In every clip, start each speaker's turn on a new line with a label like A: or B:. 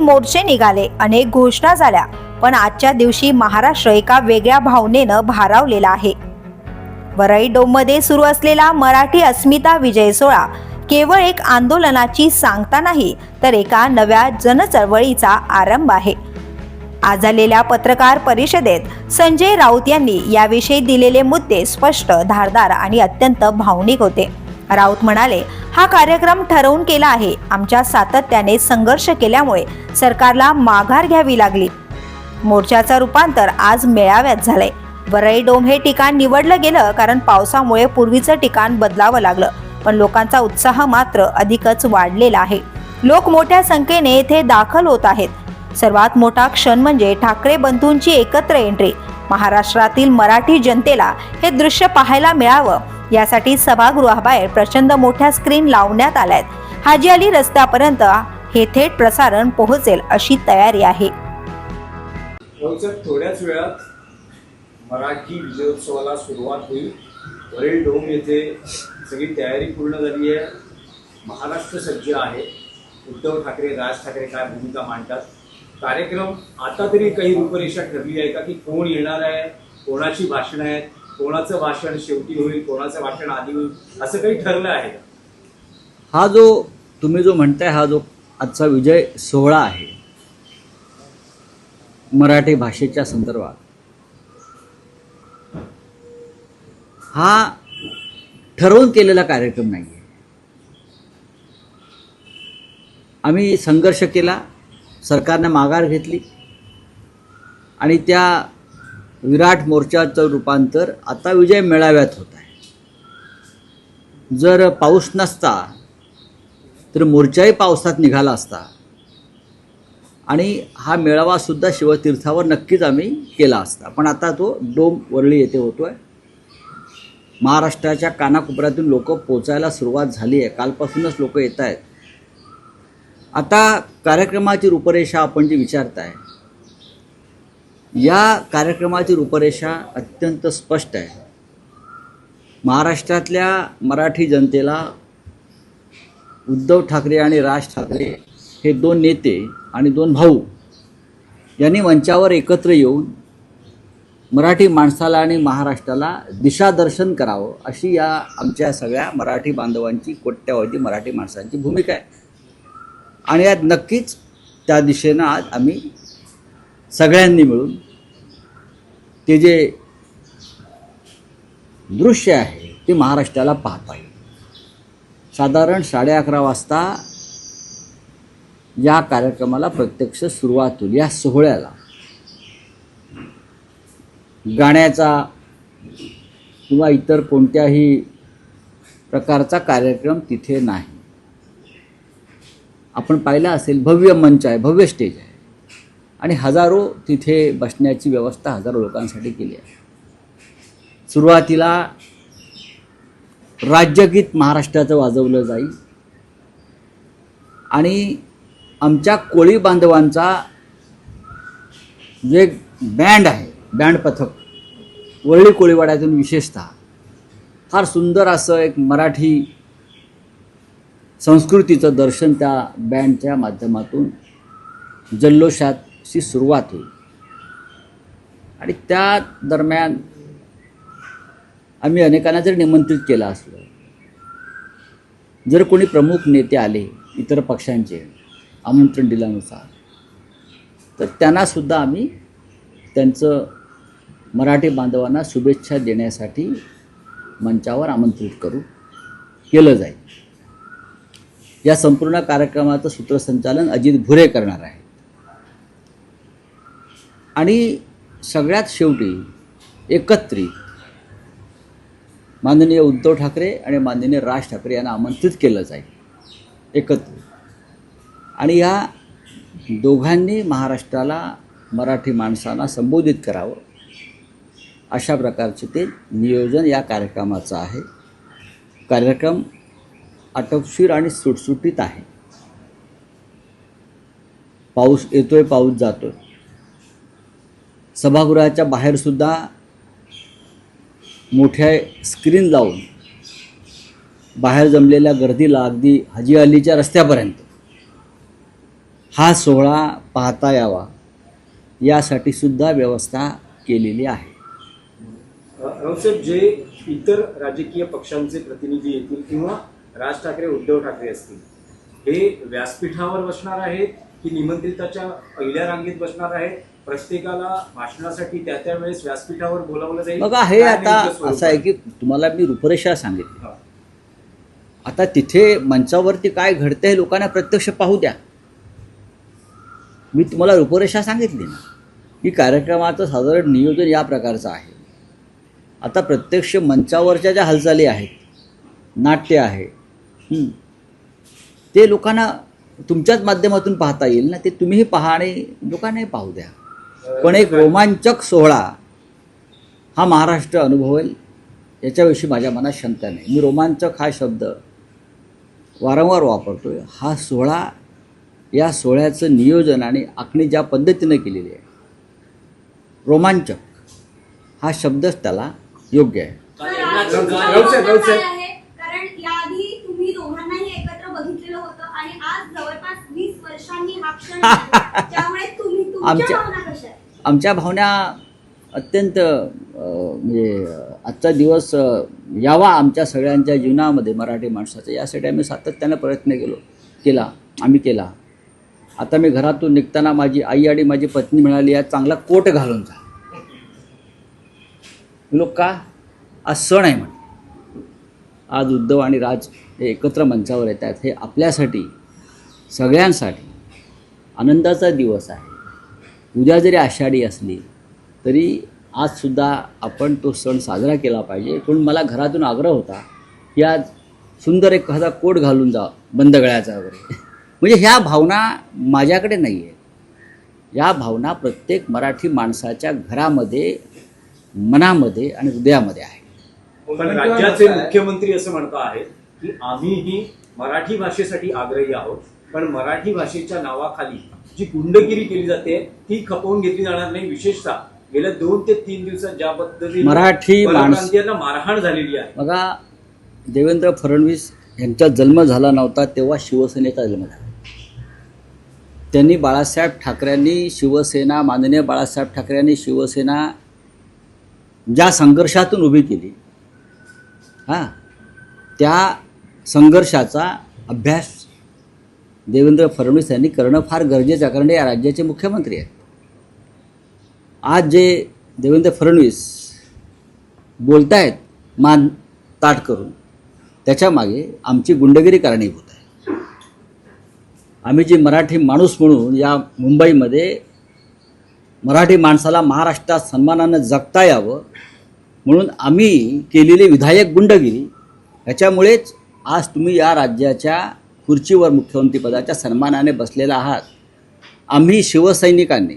A: अनेक मोर्चे निघाले अनेक घोषणा झाल्या. पण आजच्या दिवशी महाराष्ट्र एका वेगळ्या भावनेनं भारावलेला आहे. वरळी डोममध्ये सुरू असलेला मराठी अस्मिता विजय सोहळा केवळ एक आंदोलनाची सांगता नाही तर एका नव्या जनचळवळीचा आरंभ आहे. आज झालेल्या पत्रकार परिषदेत संजय राऊत यांनी याविषयी दिलेले मुद्दे स्पष्ट धारदार आणि अत्यंत भावनिक होते. राऊत म्हणाले हा कार्यक्रम ठरवून केला आहे. आमच्या सातत्याने संघर्ष केल्यामुळे सरकारला माघार घ्यावी लागली. मोर्चाचं रूपांतर आज मेळाव्यात झालंय. वरळी डोम हे ठिकाण निवडलं गेलं कारण पावसामुळे पूर्वीचं ठिकाण बदलावं लागलं. पण लोकांचा उत्साह मात्र अधिकच वाढलेला आहे. लोक मोठ्या संख्येने येथे दाखल होत आहेत. सर्वात मोठा क्षण म्हणजे ठाकरे बंधूंची एकत्र एंट्री. महाराष्ट्रातील मराठी जनतेला हे दृश्य पाहायला मिळावं. यासाठी सभागृहाबाहेर प्रचंड मोठ्या स्क्रीन लावण्यात आल्यात. हाजी अली रस्त्यापर्यंत हे थेट प्रसारण पोहोचेल अशी तयारी आहे.
B: थोड्याच वेळात मराठी विजयोत्सवाला सुरुवात होईल. वरील डोम येथे सगळी तयारी पूर्ण झाली आहे. महाराष्ट्र सज्ज आहे. उद्धव ठाकरे राज ठाकरे काय भूमिका मांडतात? कार्यक्रम आता तरी काही रूपरेषा ठरली आहे का? की कोण येणार आहे? कोणाची भाषणं आहेत? कोणाचं भाषण शेवटी होईल कोणाचं भाषण आधी होईल असं काही ठरलं आहे
C: हा जो तुम्ही जो म्हणताय हा जो आजचा विजय सोहळा आहे मराठी भाषेच्या संदर्भात हा ठरवून केलेला कार्यक्रम नाही आहे आम्ही संघर्ष केला सरकारनं माघार घेतली आणि त्या विराट मोर्चाचं रूपांतर आता विजय मेळाव्यात होत आहे. जर पाऊस नसता तर मोर्चाही पावसात निघाला असता. आणि हा मेळावासुद्धा शिवतीर्थावर नक्कीच आम्ही केला असता. पण आता तो डोम वरळी येथे होतो आहे महाराष्ट्राच्या कानाकोपऱ्यातून लोक पोचायला सुरुवात झाली आहे. कालपासूनच लोक येत आहेत. आता कार्यक्रमाची रूपरेषा आपण जी विचारताय या कार्यक्रमाची रूपरेषा अत्यंत स्पष्ट आहे. महाराष्ट्रातल्या मराठी जनतेला उद्धव ठाकरे आणि राज ठाकरे हे दोन नेते आणि दोन भाऊ यांनी मंचावर एकत्र येऊन मराठी माणसाला आणि महाराष्ट्राला दिशादर्शन करावं अशी या आमच्या सगळ्या मराठी बांधवांची कोट्यावधी मराठी माणसांची भूमिका आहे. आणि यात नक्कीच त्या दिशेनं आज आम्ही सगळ्यांनी मिळून ते जे दृश्य आहे ते महाराष्ट्राला पाहता येईल. साधारण साडे अकरा वाजता या कार्यक्रमाला प्रत्यक्ष सुरुवात होईल. या सोहळ्याला गाण्याचा किंवा इतर कोणत्याही प्रकारचा कार्यक्रम तिथे नाही. आपण पाहिलं असेल भव्य मंच आहे भव्य स्टेज आहे. आणि हजारो तिथे बसण्याची व्यवस्था हजारो लोकांसाठी केली आहे. सुरुवातीला राज्यगीत महाराष्ट्राचं वाजवलं जाईल आणि आमच्या कोळी बांधवांचा जे बँड आहे बँड पथक वरळी कोळीवाड्यातून विशेषतः फार सुंदर असं एक मराठी संस्कृतीचं दर्शन त्या बँडच्या माध्यमातून जल्लोषात ची सुरुवात होईल. आणि त्या दरम्यान आम्ही अनेकांना जर निमंत्रित केलं असलं जर कोणी प्रमुख नेते आले इतर पक्षांचे आमंत्रण दिल्यानुसार तर त्यांनासुद्धा आम्ही त्यांचं मराठी बांधवांना शुभेच्छा देण्यासाठी मंचावर आमंत्रित करू केलं जाईल. या संपूर्ण कार्यक्रमाचं सूत्रसंचालन अजित भुरे करणार आहे. आणि सगळ्यात शेवटी एकत्रित. माननीय उद्धव ठाकरे आणि माननीय राज ठाकरे यांना आमंत्रित केलं जाईल. एकत्रित. आणि या दोघांनी महाराष्ट्राला मराठी माणसांना संबोधित करावं. अशा प्रकारचे ते नियोजन या कार्यक्रमाचं आहे. कार्यक्रम आटोपशीर आणि सुटसुटीत आहे. पाऊस येतोय पाऊस जातोय. सभागृहाच्या बाहेरसुद्धा मोठ्या स्क्रीन लावून बाहेर जमलेल्या गर्दीला अगदी हजी अलीच्या रस्त्यापर्यंत हा सोहळा पाहता यावा. यासाठी सुद्धा व्यवस्था केलेली आहे.
B: रावसाहेब जे इतर राजकीय पक्षांचे प्रतिनिधी येतील किंवा राज ठाकरे उद्धव ठाकरे असतील हे व्यासपीठावर बसणार आहेत की निमंत्रिताच्या पहिल्या रांगेत बसणार आहेत? प्रत्येकाला भाषणासाठी त्या त्या वेळेस व्यासपीठावर बोलावलं जाईल.
C: बघा हे आता असं आहे की तुम्हाला मी रूपरेषा सांगितली. आता तिथे मंचावरती काय घडतं हे लोकांना प्रत्यक्ष पाहू द्या. मी तुम्हाला रूपरेषा सांगितली ना की कार्यक्रमाचं साधारण नियोजन या प्रकारचं आहे. आता प्रत्यक्ष मंचावरच्या ज्या हालचाली आहेत नाट्य आहे ते लोकांना तुमच्याच माध्यमातून पाहता येईल ना ते तुम्हीही पहा आणि लोकांनाही पाहू द्या. पण एक रोमांचक सोहळा हा महाराष्ट्र अनुभवेल याच्याविषयी माझ्या मनात शंका नाही मी रोमांचक हा शब्द वारंवार वापरतोय हा सोहळा या सोहळ्याचं नियोजन आणि आखणी ज्या पद्धतीनं केलेली आहे रोमांचक हा शब्दच त्याला योग्य आहे
B: रावसाहेब, रावसाहेब.
D: आहे कारण याआधी तुम्ही दोघांनाही एकत्र बघितलेलं होतं आणि आज जवळपास वीस वर्षांनी हा क्षण आला. त्यामुळे तुम्ही तुमच्या
C: आमच्या-
D: भावना
C: आमच्या भावना अत्यंत म्हणजे आजचा दिवस यावा आमच्या सगळ्यांच्या जीवनामध्ये मराठी माणसाचा. यासाठी आम्ही सातत्यानं प्रयत्न केलो केला आम्ही केला. आता मी घरातून निघताना माझी आई आणि माझी पत्नी मिळाली आज चांगला कोट घालून जा. लोक का? आज सण आहे म्हण. आज उद्धव आणि राज हे एकत्र मंचावर येतात. हे आपल्यासाठी सगळ्यांसाठी आनंदाचा दिवस आहे. उद्या जरी आषाढी असली तरी आजसुद्धा आपण तो सण साजरा केला पाहिजे. पण मला घरातून आग्रह होता की आज सुंदर एखादा कोट घालून जा बंद गळ्याचा वगैरे. म्हणजे ह्या भावना माझ्याकडे नाही आहे या भावना प्रत्येक मराठी माणसाच्या घरामध्ये मनामध्ये आणि हृदयामध्ये आहे हो,
B: पण राज्याचे मुख्यमंत्री असं म्हणत आहेत की आम्हीही मराठी भाषेसाठी आग्रही आहोत पण मराठी भाषेच्या नावाखाली जी गुंडगिरी केली जाते ती खपवून घेतली जाणार नाही. विशेषतः गेल्या दोन ते तीन दिवसात ज्या पद्धतीने
C: मराठी माणस-
B: परप्रांतीयांना मारहाण झालेली आहे.
C: बघा देवेंद्र फडणवीस यांचा जन्म झाला नव्हता तेव्हा शिवसेनेचा जन्म झाला. त्यांनी बाळासाहेब ठाकरेंनी शिवसेना माननीय बाळासाहेब ठाकरेंनी शिवसेना ज्या संघर्षातून उभी केली हां त्या संघर्षाचा अभ्यास देवेंद्र फडणवीस यांनी करणं फार गरजेचं आहे कारण या राज्याचे मुख्यमंत्री आहेत. आज जे देवेंद्र फडणवीस बोलतायत मान ताट करून त्याच्यामागे आमची गुंडगिरी कारणीभूत आहे. आम्ही जी मराठी माणूस म्हणून या मुंबईमध्ये मराठी माणसाला महाराष्ट्रात सन्मानानं जगता यावं म्हणून आम्ही केलेली विधायक गुंडगिरी ह्याच्यामुळेच आज तुम्ही या राज्याच्या खुर्चीवर मुख्यमंत्रीपदाच्या सन्मानाने बसलेला आहात. आम्ही शिवसैनिकांनी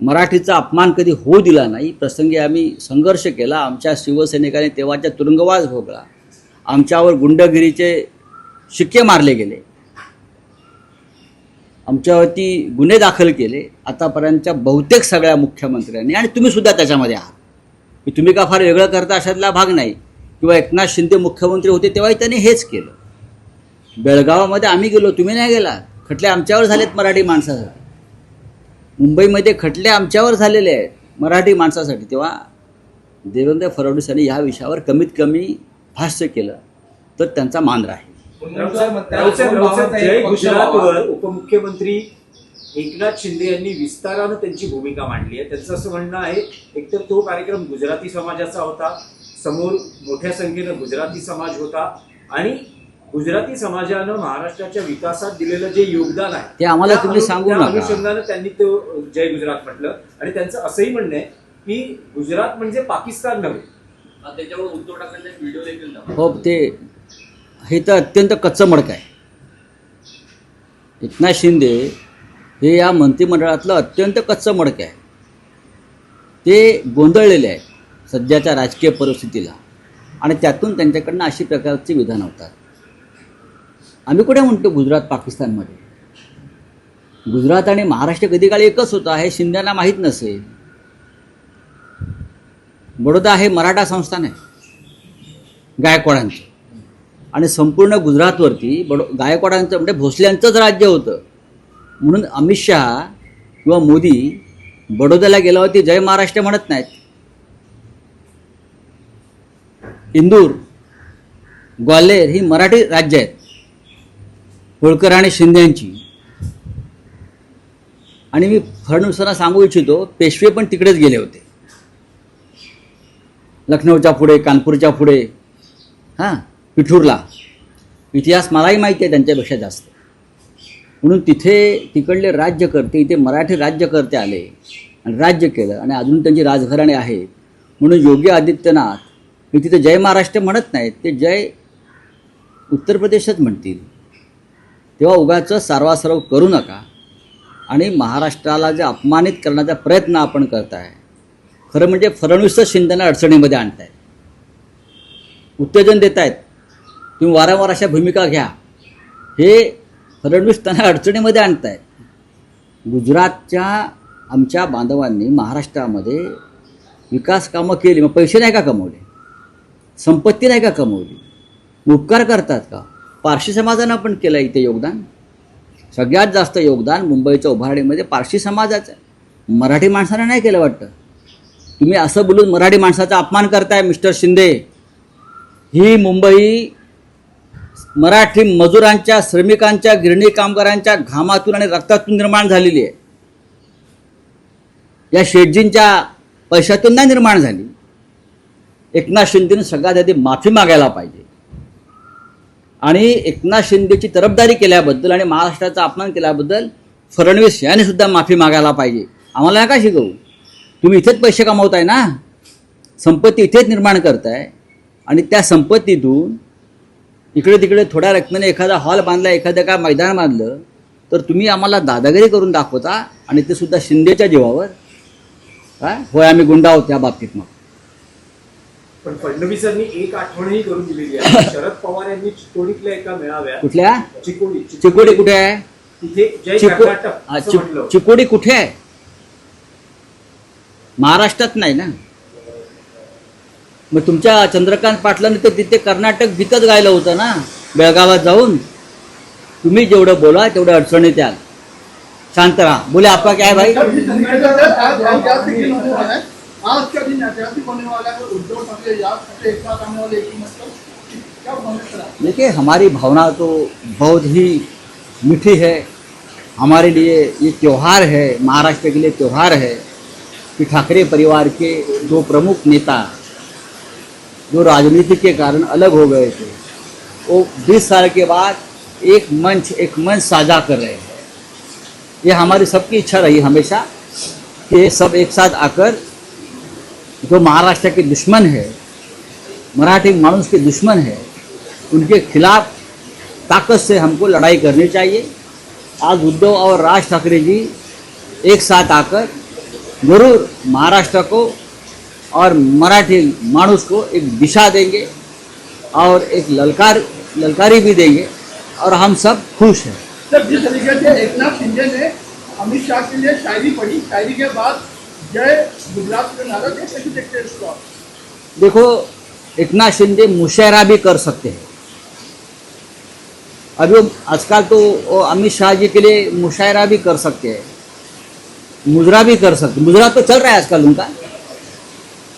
C: मराठीचा अपमान कधी होऊ दिला नाही. प्रसंगी आम्ही संघर्ष केला. आमच्या शिवसैनिकांनी तेव्हाच्या तुरुंगवास भोगला. आमच्यावर गुंडगिरीचे शिक्के मारले गेले. आमच्यावरती गुन्हे दाखल केले. आतापर्यंतच्या बहुतेक सगळ्या मुख्यमंत्र्यांनी आणि तुम्ही सुद्धा त्याच्यामध्ये आहात. की तुम्ही का फार वेगळं करता? अशातला भाग नाही. किंवा एकनाथ शिंदे मुख्यमंत्री होते तेव्हाही त्यांनी हेच केलं. बेळगावामध्ये आम्ही गेलो तुम्ही नाही गेला. खटले आमच्यावर झालेत मराठी माणसासाठी मुंबईमध्ये खटले आमच्यावर झालेले आहेत मराठी माणसासाठी. तेव्हा देवेंद्र फडणवीस यांनी या विषयावर कमीत कमी भाष्य केलं तर त्यांचा मान राहील.
B: गुजरातवर उपमुख्यमंत्री एकनाथ शिंदे यांनी विस्तारानं त्यांची भूमिका मांडली आहे. त्यांचं असं म्हणणं आहे एकतर तो कार्यक्रम गुजराती समाजाचा होता समोर मोठ्या संख्येनं गुजराती समाज होता आणि गुजराती समाजानं महाराष्ट्राच्या विकासात दिलेलं जे योगदान आहे
C: ते आम्हाला
B: त्या
C: तुम्ही
B: अनु-
C: सांगू
B: त्या
C: नका.
B: अनुषंगानं त्यांनी तो जय गुजरात म्हटलं. आणि त्यांचं असंही म्हणणं आहे की गुजरात म्हणजे पाकिस्तान नव्हे.
E: त्याच्यावर उद्धव ठाकरेंचा एक व्हिडिओ देखील.
C: हो ते हे तर अत्यंत कच्चं मडक आहे. एकनाथ शिंदे हे या मंत्रिमंडळातलं अत्यंत कच्चं मडक आहे. ते गोंधळलेले आहेत सध्याच्या राजकीय परिस्थितीला. आणि त्यातून त्यांच्याकडनं अशी प्रकारची विधानं होतात. आम्ही कुठे म्हणतो गुजरात पाकिस्तानमध्ये? गुजरात आणि महाराष्ट्र कधी काळी एकच होता हे शिंद्यांना माहीत नसेल बडोदा हे मराठा संस्थान आहे गायकवाडांचं. आणि संपूर्ण गुजरातवरती बडो गायकवाडांचं म्हणजे भोसल्यांचंच राज्य होतं. म्हणून अमित शहा किंवा मोदी बडोद्याला गेल्यावरती जय महाराष्ट्र म्हणत नाहीत. इंदूर ग्वाल्हेर ही मराठी राज्य आहेत. होळकर आणि शिंदे यांची. आणि मी फडणवीसांना सांगू इच्छितो पेशवे पण तिकडेच गेले होते. लखनौच्या पुढे कानपूरच्या पुढे हां पिठूरला. इतिहास मलाही माहिती आहे त्यांच्यापेक्षा जास्त. म्हणून तिथे तिकडले राज्यकर्ते इथे मराठी राज्यकर्ते आले आणि राज्य केलं आणि अजून त्यांची राजघराणे आहेत. म्हणून योगी आदित्यनाथ हे तिथे जय महाराष्ट्र म्हणत नाहीत ते जय उत्तर प्रदेशच म्हणतील. तेव्हा उगाच सारवासारव करू नका. आणि महाराष्ट्राला जे अपमानित करण्याचा प्रयत्न आपण करताय खरं म्हणजे फडणवीसच शिंदेना अडचणीमध्ये आणतायत. उत्तेजन देत आहेत तुम्ही वारंवार अशा भूमिका घ्या. हे फडणवीस त्यांना अडचणीमध्ये आणतायत. गुजरातच्या आमच्या बांधवांनी महाराष्ट्रामध्ये विकास कामं केली मग पैसे नाही का कमवले? संपत्ती नाही का कमवली? उपकार करतात का? पारशी समाजानं पण केलं इथे योगदान. सगळ्यात जास्त योगदान मुंबईच्या उभारणीमध्ये पारशी समाजाचं आहे. मराठी माणसानं नाही केलं वाटतं. तुम्ही असं बोलून मराठी माणसाचा अपमान करताय मिस्टर शिंदे. ही मुंबई मराठी मजुरांच्या श्रमिकांच्या गिरणी कामगारांच्या घामातून आणि रक्तातून निर्माण झालेली आहे. या शेटजींच्या पैशातून नाही निर्माण झाली. एकनाथ शिंदेनं सगळ्यात आधी माफी मागायला पाहिजे. आणि एकनाथ शिंदेची तरफदारी केल्याबद्दल आणि महाराष्ट्राचा अपमान केल्याबद्दल फडणवीस यांनी सुद्धा माफी मागायला पाहिजे. आम्हाला का शिकवू. तुम्ही इथेच पैसे कमावताय ना? संपत्ती इथेच निर्माण करताय. आणि त्या संपत्तीतून इकडे तिकडे थोड्या रकमेने एखादा हॉल बांधला एखादं काय मैदान बांधलं तर तुम्ही आम्हाला दादागिरी करून दाखवता आणि ते सुद्धा शिंदेच्या जीवावर. काय होय आम्ही गुंडा आहोत त्या बाबतीत मग.
B: पण फडणवीसांनी एक आठवणही करून दिलेली आहे शरद पवार यांनी चिकोडीतल्या एका मेळाव्यात
C: कुठल्या
B: चिकोडी
C: चिकोडी कुठे आहे
B: तिथे जय कर्नाटक
C: हा, चिक- चिकोडी कुठे आहे महाराष्ट्रात नाही ना मग तुमच्या चंद्रकांत पाटलांनी तर तिथे कर्नाटक गीतच गायलं होतं ना बेळगावात जाऊन तुम्ही जेवढं बोला तेवढं अडचणीत याल शांत राहा बोले आपका क्या है भाई
F: आज का दिन ऐतिहासिक होने वाला है, उद्धव ठाकरे याद एक साथ आने वाले एक ही मतलब
C: देखिए, हमारी भावना तो बहुत ही मीठी है। हमारे लिए ये त्यौहार है, महाराष्ट्र के लिए त्यौहार है कि ठाकरे परिवार के दो प्रमुख नेता जो राजनीति के कारण अलग हो गए थे, वो 20 साल के बाद एक मंच एक मंच साझा कर रहे हैं। ये हमारी सबकी इच्छा रही हमेशा कि सब एक साथ आकर जो महाराष्ट्र के दुश्मन है, मराठी मानुस के दुश्मन है, उनके खिलाफ ताकत से हमको लड़ाई करनी चाहिए। आज उद्धव और राज ठाकरे जी एक साथ आकर ज़रूर महाराष्ट्र को और मराठी मानुस को एक दिशा देंगे और एक ललकार, ललकारी भी देंगे और हम सब खुश हैं।
F: सर, जिस तरीके से एक नाथ शिंदे ने अमित शाह के लिए शायरी पढ़ी, शायरी के बाद
C: देखो, इतना शिंदे मुशायरा भी कर सकते हैं। अभी आजकल तो अमित शाह जी के लिए मुशायरा भी कर सकते हैं। मुजरा भी कर सकते मुजरा तो चल रहा है आजकल उनका।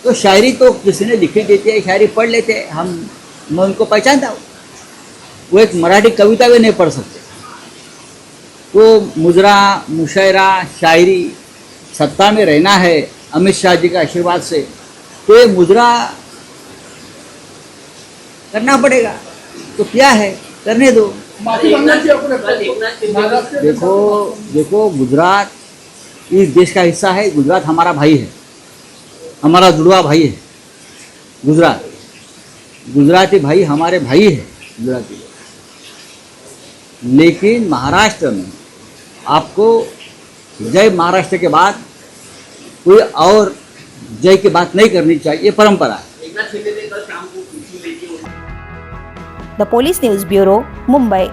C: तो शायरी तो किसी ने लिखी देती है, शायरी पढ़ लेते हैं। हम, मैं उनको पहचानता हूँ। वो एक मराठी कविता भी नहीं पढ़ सकते। तो मुजरा मुशायरा शायरी सत्ता में रहना है अमित शाह जी के आशीर्वाद से तो ये मुजरा करना पड़ेगा। तो क्या है? करने दो। देखो देखो गुजरात इस देश का हिस्सा है। गुजरात हमारा भाई है। हमारा जुड़वा भाई है। गुजरात गुजराती भाई हमारे भाई है। गुजराती। लेकिन महाराष्ट्र में आपको जय महाराष्ट्र के बाद कोई और जय की बात नहीं करनी चाहिए ये परंपरा है।
E: एकनाथ शिंदे ने कल शाम को खुशी लेके
A: the police news bureau Mumbai